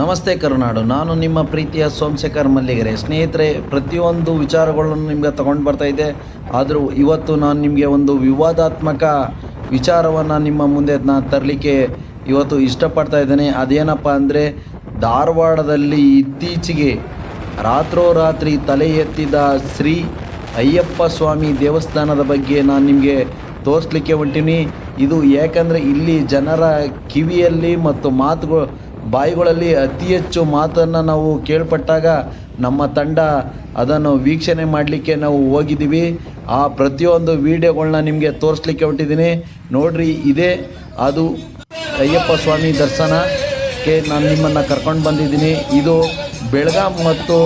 ನಮಸ್ತೆ ಕರುನಾಡು. ನಾನು ನಿಮ್ಮ ಪ್ರೀತಿಯ ಸೋಮಶೇಖರ್ ಮಲ್ಲಿಗೆರೆ. ಸ್ನೇಹಿತರೆ, ಪ್ರತಿಯೊಂದು ವಿಚಾರಗಳನ್ನು ನಿಮಗೆ ತಗೊಂಡು ಬರ್ತಾ ಇದ್ದೆ ಆದರೂ ಇವತ್ತು ನಾನು ನಿಮಗೆ ಒಂದು ವಿವಾದಾತ್ಮಕ ವಿಚಾರವನ್ನು ನಿಮ್ಮ ಮುಂದೆ ನಾನು ತರಲಿಕ್ಕೆ ಇವತ್ತು ಇಷ್ಟಪಡ್ತಾ ಇದ್ದೇನೆ. ಅದೇನಪ್ಪ ಅಂದರೆ, ಧಾರವಾಡದಲ್ಲಿ ಇತ್ತೀಚೆಗೆ ರಾತ್ರೋರಾತ್ರಿ ತಲೆ ಎತ್ತಿದ ಶ್ರೀ ಅಯ್ಯಪ್ಪ ಸ್ವಾಮಿ ದೇವಸ್ಥಾನದ ಬಗ್ಗೆ ನಾನು ನಿಮಗೆ ತೋರಿಸ್ಲಿಕ್ಕೆ ಹೊಂಟೀನಿ. ಇದು ಯಾಕಂದರೆ ಇಲ್ಲಿ ಜನರ ಕಿವಿಯಲ್ಲಿ ಮತ್ತು ಮಾತುಗಳು ಬಾಯಿಗಳಲ್ಲಿ ಅತಿ ಹೆಚ್ಚು ಮಾತನ್ನು ನಾವು ಕೇಳ್ಪಟ್ಟಾಗ ನಮ್ಮ ತಂಡ ಅದನ್ನು ವೀಕ್ಷಣೆ ಮಾಡಲಿಕ್ಕೆ ನಾವು ಹೋಗಿದ್ದೀವಿ. ಆ ಪ್ರತಿಯೊಂದು ವಿಡಿಯೋಗಳನ್ನ ನಿಮಗೆ ತೋರಿಸ್ಲಿಕ್ಕೆ ಹೊಟ್ಟಿದ್ದೀನಿ ನೋಡ್ರಿ, ಇದೇ ಅದು ಅಯ್ಯಪ್ಪ ಸ್ವಾಮಿ ದರ್ಶನಕ್ಕೆ ನಾನು ನಿಮ್ಮನ್ನು ಕರ್ಕೊಂಡು ಬಂದಿದ್ದೀನಿ. ಇದು ಬೆಳಗಾಂ ಮತ್ತು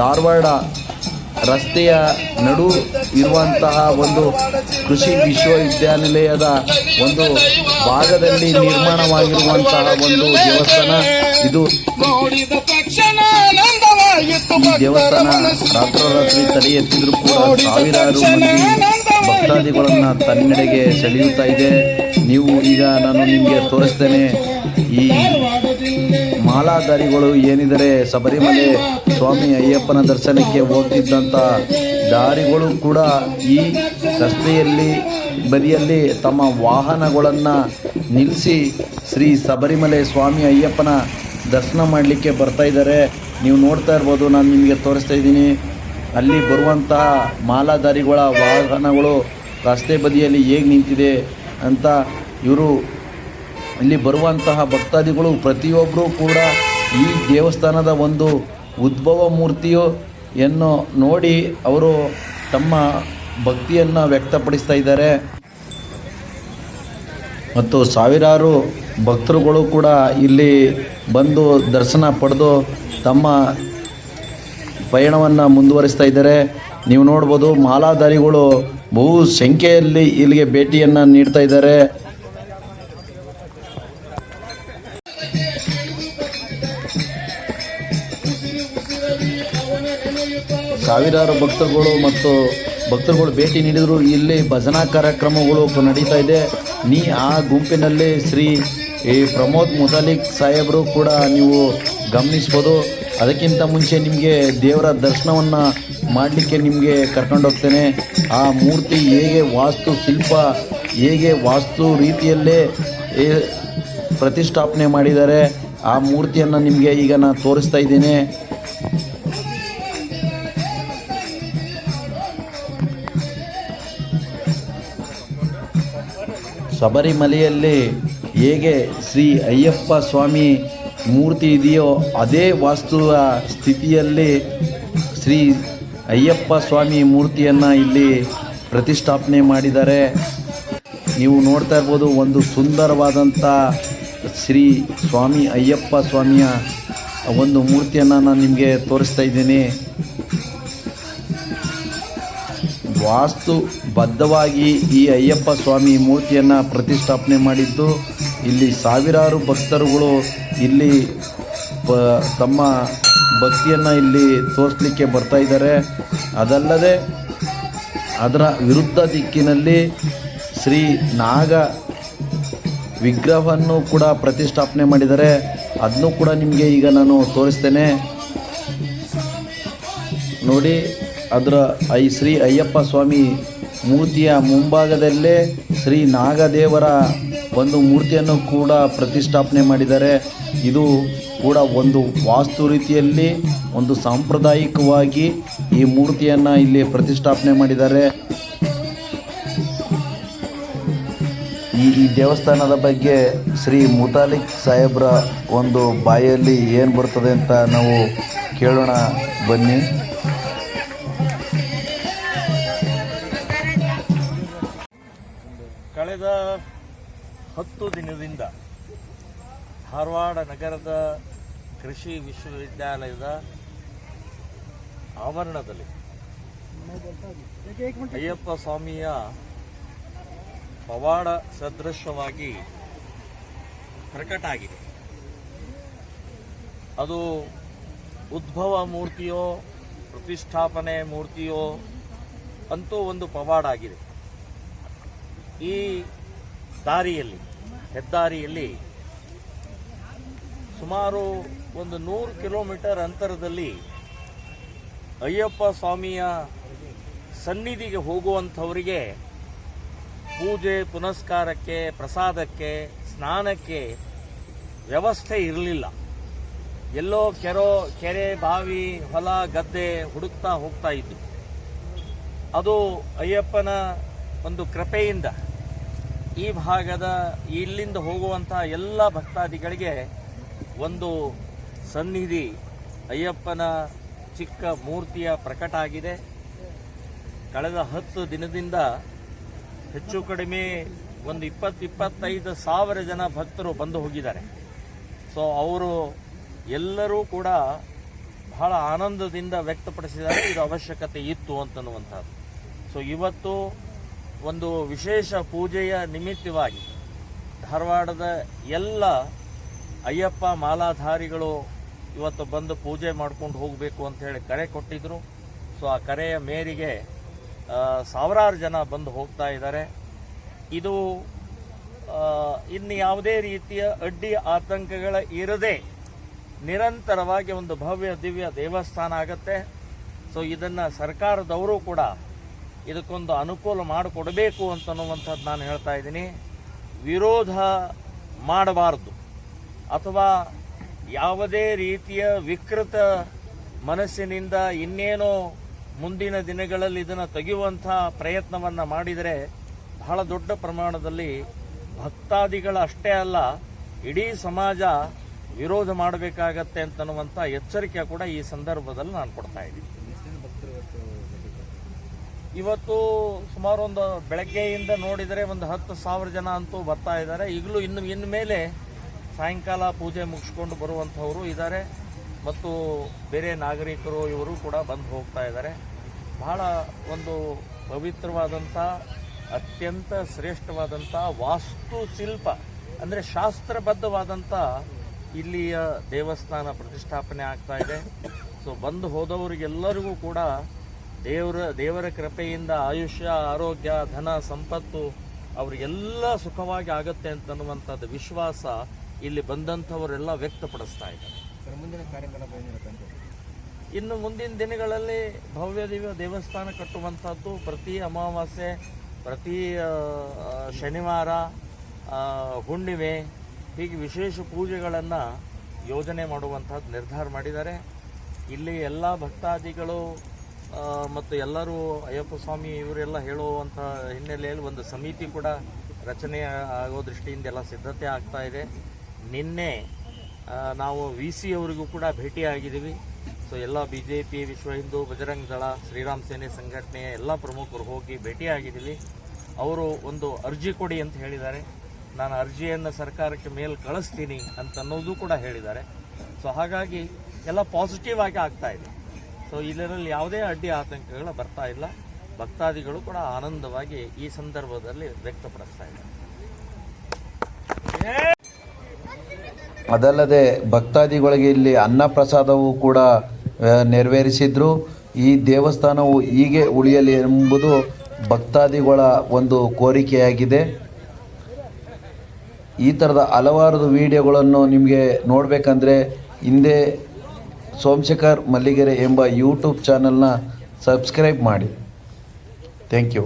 ಧಾರವಾಡ ರಸ್ತೆಯ ನಡು ಇರುವಂತಹ ಒಂದು ಕೃಷಿ ವಿಶ್ವವಿದ್ಯಾನಿಲಯದ ಒಂದು ಭಾಗದಲ್ಲಿ ನಿರ್ಮಾಣವಾಗಿರುವಂತಹ ಒಂದು ದೇವಸ್ಥಾನ. ಇದು ಈ ದೇವಸ್ಥಾನ ರಾತ್ರೋರಾತ್ರಿ ತಲೆ ಎತ್ತಿದ್ರು ಕೂಡ ಸಾವಿರಾರು ಮಂದಿ ಭಕ್ತಾದಿಗಳನ್ನು ತನ್ನೆಡೆಗೆ ಸೆಳೆಯುತ್ತಾ ಇದೆ. ನೀವು ಈಗ ನಾನು ನಿಮಗೆ ತೋರಿಸ್ತೇನೆ ಈ ಮಾಲಾಧಾರಿಗಳು ಏನಿದರೆ ಶಬರಿಮಲೆ ಸ್ವಾಮಿ ಅಯ್ಯಪ್ಪನ ದರ್ಶನಕ್ಕೆ ಹೋಗ್ತಿದ್ದಂಥ ದಾರಿಗಳು ಕೂಡ ಈ ರಸ್ತೆಯಲ್ಲಿ, ಬದಿಯಲ್ಲಿ ತಮ್ಮ ವಾಹನಗಳನ್ನು ನಿಲ್ಲಿಸಿ ಶ್ರೀ ಶಬರಿಮಲೆ ಸ್ವಾಮಿ ಅಯ್ಯಪ್ಪನ ದರ್ಶನ ಮಾಡಲಿಕ್ಕೆ ಬರ್ತಾ ಇದ್ದಾರೆ. ನೀವು ನೋಡ್ತಾ ಇರ್ಬೋದು, ನಾನು ನಿಮಗೆ ತೋರಿಸ್ತಾ ಇದ್ದೀನಿ. ಅಲ್ಲಿ ಬರುವಂತಹ ಮಾಲಾಧಾರಿಗಳ ವಾಹನಗಳು ರಸ್ತೆ ಬದಿಯಲ್ಲಿ ಹೇಗೆ ನಿಂತಿದೆ ಅಂತ ಇವರು ಇಲ್ಲಿ ಬರುವಂತಹ ಭಕ್ತಾದಿಗಳು ಪ್ರತಿಯೊಬ್ಬರೂ ಕೂಡ ಈ ದೇವಸ್ಥಾನದ ಒಂದು ಉದ್ಭವ ಮೂರ್ತಿಯು ಎನ್ನು ನೋಡಿ ಅವರು ತಮ್ಮ ಭಕ್ತಿಯನ್ನು ವ್ಯಕ್ತಪಡಿಸ್ತಾ ಇದ್ದಾರೆ. ಮತ್ತು ಸಾವಿರಾರು ಭಕ್ತರುಗಳು ಕೂಡ ಇಲ್ಲಿ ಬಂದು ದರ್ಶನ ಪಡೆದು ತಮ್ಮ ಪಯಣವನ್ನು ಮುಂದುವರಿಸ್ತಾ ಇದ್ದಾರೆ. ನೀವು ನೋಡ್ಬೋದು ಮಾಲಾಧಾರಿಗಳು ಬಹು ಸಂಖ್ಯೆಯಲ್ಲಿ ಇಲ್ಲಿಗೆ ಭೇಟಿಯನ್ನು ನೀಡ್ತಾ ಇದ್ದಾರೆ. ಸಾವಿರಾರು ಭಕ್ತರುಗಳು ಮತ್ತು ಭಕ್ತರುಗಳು ಭೇಟಿ ನೀಡಿದರು. ಇಲ್ಲಿ ಭಜನಾ ಕಾರ್ಯಕ್ರಮಗಳು ನಡೀತಾ ಇದೆ. ನೀ ಆ ಗುಂಪಿನಲ್ಲಿ ಶ್ರೀ ಈ ಪ್ರಮೋದ್ ಮುತಾಲಿಕ್ ಸಾಹೇಬರು ಕೂಡ ನೀವು ಗಮನಿಸ್ಬೋದು. ಅದಕ್ಕಿಂತ ಮುಂಚೆ ನಿಮಗೆ ದೇವರ ದರ್ಶನವನ್ನು ಮಾಡಲಿಕ್ಕೆ ನಿಮಗೆ ಕರ್ಕೊಂಡೋಗ್ತೇನೆ ಆ ಮೂರ್ತಿ ಹೇಗೆ ವಾಸ್ತು ಶಿಲ್ಪ, ಹೇಗೆ ವಾಸ್ತು ರೀತಿಯಲ್ಲೇ ಪ್ರತಿಷ್ಠಾಪನೆ ಮಾಡಿದ್ದಾರೆ. ಆ ಮೂರ್ತಿಯನ್ನು ನಿಮಗೆ ಈಗ ನಾನು ತೋರಿಸ್ತಾ ಇದ್ದೀನಿ. ಶಬರಿಮಲೆಯಲ್ಲಿ ಹೇಗೆ ಶ್ರೀ ಅಯ್ಯಪ್ಪ ಸ್ವಾಮಿ ಮೂರ್ತಿ ಇದೆಯೋ ಅದೇ ವಾಸ್ತುವ ಸ್ಥಿತಿಯಲ್ಲಿ ಶ್ರೀ ಅಯ್ಯಪ್ಪ ಸ್ವಾಮಿ ಮೂರ್ತಿಯನ್ನು ಇಲ್ಲಿ ಪ್ರತಿಷ್ಠಾಪನೆ ಮಾಡಿದ್ದಾರೆ. ನೀವು ನೋಡ್ತಾ ಇರ್ಬೋದು ಒಂದು ಸುಂದರವಾದಂಥ ಶ್ರೀ ಸ್ವಾಮಿ ಅಯ್ಯಪ್ಪ ಸ್ವಾಮಿಯ ಒಂದು ಮೂರ್ತಿಯನ್ನು ನಾನು ನಿಮಗೆ ತೋರಿಸ್ತಾ ಇದ್ದೀನಿ. ವಾಸ್ತು ಬದ್ಧವಾಗಿ ಈ ಅಯ್ಯಪ್ಪ ಸ್ವಾಮಿ ಮೂರ್ತಿಯನ್ನು ಪ್ರತಿಷ್ಠಾಪನೆ ಮಾಡಿದ್ದು, ಇಲ್ಲಿ ಸಾವಿರಾರು ಭಕ್ತರುಗಳು ಇಲ್ಲಿ ಪ, ತಮ್ಮ ಭಕ್ತಿಯನ್ನು ಇಲ್ಲಿ ತೋರಿಸಲಿಕ್ಕೆ ಬರ್ತಾ ಇದ್ದಾರೆ. ಅದಲ್ಲದೆ ಅದರ ವಿರುದ್ಧ ದಿಕ್ಕಿನಲ್ಲಿ ಶ್ರೀ ನಾಗ ವಿಗ್ರಹವನ್ನು ಕೂಡ ಪ್ರತಿಷ್ಠಾಪನೆ ಮಾಡಿದ್ದಾರೆ. ಅದನ್ನು ಕೂಡ ನಿಮಗೆ ಈಗ ನಾನು ತೋರಿಸ್ತೇನೆ. ನೋಡಿ, ಅದರ ಐ ಶ್ರೀ ಅಯ್ಯಪ್ಪ ಸ್ವಾಮಿ ಮೂರ್ತಿಯ ಮುಂಭಾಗದಲ್ಲೇ ಶ್ರೀ ನಾಗದೇವರ ಒಂದು ಮೂರ್ತಿಯನ್ನು ಕೂಡ ಪ್ರತಿಷ್ಠಾಪನೆ ಮಾಡಿದ್ದಾರೆ. ಇದು ಕೂಡ ಒಂದು ವಾಸ್ತು ರೀತಿಯಲ್ಲಿ, ಒಂದು ಸಾಂಪ್ರದಾಯಿಕವಾಗಿ ಈ ಮೂರ್ತಿಯನ್ನು ಇಲ್ಲಿ ಪ್ರತಿಷ್ಠಾಪನೆ ಮಾಡಿದ್ದಾರೆ. ಈ ಈ ದೇವಸ್ಥಾನದ ಬಗ್ಗೆ ಶ್ರೀ ಮುತಾಲಿಕ್ ಸಾಹೇಬ್ರ ಒಂದು ಬಾಯಲ್ಲಿ ಏನು ಬರ್ತದೆ ಅಂತ ನಾವು ಕೇಳೋಣ ಬನ್ನಿ. ಹತ್ತು ದಿನದಿಂದ ಧಾರವಾಡ ನಗರದ ಕೃಷಿ ವಿಶ್ವವಿದ್ಯಾಲಯದ ಆವರಣದಲ್ಲಿ ಅಯ್ಯಪ್ಪ ಸ್ವಾಮಿಯ ಪವಾಡ ಸದೃಶವಾಗಿ ಪ್ರಕಟ ಅದು ಉದ್ಭವ ಮೂರ್ತಿಯೋ, ಪ್ರತಿಷ್ಠಾಪನೆ ಮೂರ್ತಿಯೋ ಅಂತೂ ಒಂದು ಪವಾಡ ಆಗಿದೆ. ಈ ದಾರಿಯಲ್ಲಿ ಹೆದ್ದಾರಿಯಲ್ಲಿ ಸುಮಾರು ಒಂದು ನೂರು ಕಿಲೋಮೀಟರ್ ಅಂತರದಲ್ಲಿ ಅಯ್ಯಪ್ಪ ಸ್ವಾಮಿಯ ಸನ್ನಿಧಿಗೆ ಹೋಗುವಂಥವರಿಗೆ ಪೂಜೆ, ಪುನಸ್ಕಾರಕ್ಕೆ, ಪ್ರಸಾದಕ್ಕೆ, ಸ್ನಾನಕ್ಕೆ ವ್ಯವಸ್ಥೆ ಇರಲಿಲ್ಲ. ಎಲ್ಲೋ ಕೆರೋ, ಕೆರೆ, ಬಾವಿ, ಹೊಲ, ಗದ್ದೆ ಹುಡುಕ್ತಾ ಹೋಗ್ತಾ ಇದ್ದು ಅದು ಅಯ್ಯಪ್ಪನ ಒಂದು ಕೃಪೆಯಿಂದ ಈ ಭಾಗದ, ಇಲ್ಲಿಂದ ಹೋಗುವಂತಹ ಎಲ್ಲ ಭಕ್ತಾದಿಗಳಿಗೆ ಒಂದು ಸನ್ನಿಧಿ, ಅಯ್ಯಪ್ಪನ ಚಿಕ್ಕ ಮೂರ್ತಿಯ ಪ್ರಕಟ ಆಗಿದೆ. ಕಳೆದ ಹತ್ತು ದಿನದಿಂದ ಹೆಚ್ಚು ಕಡಿಮೆ ಒಂದು ಇಪ್ಪತ್ತು ಇಪ್ಪತ್ತೈದು ಸಾವಿರ ಜನ ಭಕ್ತರು ಬಂದು ಹೋಗಿದ್ದಾರೆ. ಸೊ ಅವರು ಎಲ್ಲರೂ ಕೂಡ ಬಹಳ ಆನಂದದಿಂದ ವ್ಯಕ್ತಪಡಿಸಿದ್ದಾರೆ. ಇದು ಅವಶ್ಯಕತೆ ಇತ್ತು ಅಂತನ್ನುವಂಥದ್ದು. ಸೊ ಇವತ್ತು ಒಂದು ವಿಶೇಷ ಪೂಜೆಯ ನಿಮಿತ್ತವಾಗಿ ಧಾರವಾಡದ ಎಲ್ಲ ಅಯ್ಯಪ್ಪ ಮಾಲಾಧಾರಿಗಳು ಇವತ್ತು ಬಂದು ಪೂಜೆ ಮಾಡ್ಕೊಂಡು ಹೋಗಬೇಕು ಅಂತ ಹೇಳಿ ಕರೆ ಕೊಟ್ಟಿದ್ದರು ಸೊ, ಆ ಕರೆಯ ಮೇರೆಗೆ ಸಾವಿರಾರು ಜನ ಬಂದು ಹೋಗ್ತಾ ಇದ್ದಾರೆ. ಇದು ಇನ್ನು ಯಾವುದೇ ರೀತಿಯ ಅಡ್ಡಿ ಆತಂಕಗಳ ಇರದೆ ನಿರಂತರವಾಗಿ ಒಂದು ಭವ್ಯ ದಿವ್ಯ ದೇವಸ್ಥಾನ ಆಗತ್ತೆ. ಸೊ, ಇದನ್ನು ಸರ್ಕಾರದವರು ಕೂಡ ಇದಕ್ಕೊಂದು ಅನುಕೂಲ ಮಾಡಿಕೊಡಬೇಕು ಅಂತನ್ನುವಂಥದ್ದು ನಾನು ಹೇಳ್ತಾ ಇದ್ದೀನಿ. ವಿರೋಧ ಮಾಡಬಾರ್ದು. ಅಥವಾ ಯಾವುದೇ ರೀತಿಯ ವಿಕೃತ ಮನಸ್ಸಿನಿಂದ ಇನ್ನೇನೋ ಮುಂದಿನ ದಿನಗಳಲ್ಲಿ ಇದನ್ನು ತೆಗೆಯುವಂಥ ಪ್ರಯತ್ನವನ್ನು ಮಾಡಿದರೆ ಬಹಳ ದೊಡ್ಡ ಪ್ರಮಾಣದಲ್ಲಿ ಭಕ್ತಾದಿಗಳ ಅಷ್ಟೇ ಅಲ್ಲ, ಇಡೀ ಸಮಾಜ ವಿರೋಧ ಮಾಡಬೇಕಾಗತ್ತೆ ಅಂತನ್ನುವಂಥ ಎಚ್ಚರಿಕೆ ಕೂಡ ಈ ಸಂದರ್ಭದಲ್ಲಿ ನಾನು ಕೊಡ್ತಾ ಇದ್ದೀನಿ. ಇವತ್ತು ಸುಮಾರು ಒಂದು ಬೆಳಗ್ಗೆಯಿಂದ ನೋಡಿದರೆ ಒಂದು ಹತ್ತು ಸಾವಿರ ಜನ ಅಂತೂ ಬರ್ತಾ ಇದ್ದಾರೆ. ಈಗಲೂ ಇನ್ನು ಇನ್ನು ಮೇಲೆ ಸಾಯಂಕಾಲ ಪೂಜೆ ಮುಗಿಸ್ಕೊಂಡು ಬರುವಂಥವರು ಇದ್ದಾರೆ. ಮತ್ತು ಬೇರೆ ನಾಗರಿಕರು ಇವರು ಕೂಡ ಬಂದು ಹೋಗ್ತಾ ಇದ್ದಾರೆ. ಬಹಳ ಒಂದು ಪವಿತ್ರವಾದಂಥ, ಅತ್ಯಂತ ಶ್ರೇಷ್ಠವಾದಂಥ ವಾಸ್ತುಶಿಲ್ಪ ಅಂದರೆ ಶಾಸ್ತ್ರಬದ್ಧವಾದಂಥ ಇಲ್ಲಿಯ ದೇವಸ್ಥಾನ ಪ್ರತಿಷ್ಠಾಪನೆ ಆಗ್ತಾ ಇದೆ. ಸೊ ಬಂದು ಹೋದವರಿಗೆಲ್ಲರಿಗೂ ಕೂಡ ದೇವರ ದೇವರ ಕೃಪೆಯಿಂದ ಆಯುಷ್ಯ ಆರೋಗ್ಯ ಧನ ಸಂಪತ್ತು ಅವರಿಗೆಲ್ಲ ಸುಖವಾಗಿ ಆಗುತ್ತೆ ಅಂತನ್ನುವಂಥದ್ದು ವಿಶ್ವಾಸ ಇಲ್ಲಿ ಬಂದಂಥವರೆಲ್ಲ ವ್ಯಕ್ತಪಡಿಸ್ತಾ ಇದ್ದಾರೆ. ಇನ್ನು ಮುಂದಿನ ದಿನಗಳಲ್ಲಿ ಭವ್ಯ ದಿವ್ಯ ದೇವಸ್ಥಾನ ಕಟ್ಟುವಂಥದ್ದು ಪ್ರತಿ ಅಮಾವಾಸ್ಯೆ ಪ್ರತಿ ಶನಿವಾರ ಹುಣ್ಣಿಮೆ ಹೀಗೆ ವಿಶೇಷ ಪೂಜೆಗಳನ್ನು ಯೋಜನೆ ಮಾಡುವಂಥದ್ದು ನಿರ್ಧಾರ ಮಾಡಿದ್ದಾರೆ. ಇಲ್ಲಿ ಎಲ್ಲ ಭಕ್ತಾದಿಗಳು ಮತ್ತು ಎಲ್ಲರೂ ಅಯ್ಯಪ್ಪ ಸ್ವಾಮಿ ಇವರೆಲ್ಲ ಹೇಳುವಂಥ ಹಿನ್ನೆಲೆಯಲ್ಲಿ ಒಂದು ಸಮಿತಿ ಕೂಡ ರಚನೆ ಆಗೋ ದೃಷ್ಟಿಯಿಂದ ಎಲ್ಲ ಸಿದ್ಧತೆ ಆಗ್ತಾ ಇದೆ. ನಿನ್ನೆ ನಾವು ವಿ ಸಿ ಅವರಿಗೂ ಕೂಡ ಭೇಟಿಯಾಗಿದ್ದೀವಿ. ಸೊ, ಎಲ್ಲ B J P, Vishwa Hindu, Bajrang ದಳ, ಶ್ರೀರಾಮ್ ಸೇನೆ ಸಂಘಟನೆಯ ಎಲ್ಲ ಪ್ರಮುಖರು ಹೋಗಿ ಭೇಟಿಯಾಗಿದ್ದೀವಿ. ಅವರು ಒಂದು ಅರ್ಜಿ ಕೊಡಿ ಅಂತ ಹೇಳಿದ್ದಾರೆ. ನಾನು ಅರ್ಜಿಯನ್ನು ಸರ್ಕಾರಕ್ಕೆ ಮೇಲೆ ಕಳಿಸ್ತೀನಿ ಅಂತ ಅನ್ನೋದು ಕೂಡ ಹೇಳಿದ್ದಾರೆ. ಸೊ, ಹಾಗಾಗಿ ಎಲ್ಲ ಪಾಸಿಟಿವ್ ಆಗಿ ಆಗ್ತಾ ಇದೆ. ಸೊ ಇದರಲ್ಲಿ ಯಾವುದೇ ಅಡ್ಡಿ ಆತಂಕಗಳು ಬರ್ತಾ ಇಲ್ಲ. ಭಕ್ತಾದಿಗಳು ಕೂಡ ಆನಂದವಾಗಿ ಈ ಸಂದರ್ಭದಲ್ಲಿ ವ್ಯಕ್ತಪಡಿಸ್ತಾ ಇದ್ದಾರೆ. ಅದಲ್ಲದೆ ಭಕ್ತಾದಿಗಳಿಗೆ ಇಲ್ಲಿ ಅನ್ನ ಪ್ರಸಾದವೂ ಕೂಡ ನೆರವೇರಿಸಿದ್ರು. ಈ ದೇವಸ್ಥಾನವು ಹೀಗೆ ಉಳಿಯಲಿ ಎಂಬುದು ಭಕ್ತಾದಿಗಳ ಒಂದು ಕೋರಿಕೆಯಾಗಿದೆ. ಈ ಥರದ ಹಲವಾರು ವಿಡಿಯೋಗಳನ್ನು ನಿಮಗೆ ನೋಡಬೇಕಂದ್ರೆ ಹಿಂದೆ ಸೋಮಶೇಖರ್ ಮಲ್ಲಿಗೆರೆ ಎಂಬ ಯೂಟ್ಯೂಬ್ ಚಾನಲ್ನ ಸಬ್ಸ್ಕ್ರೈಬ್ ಮಾಡಿ. Thank you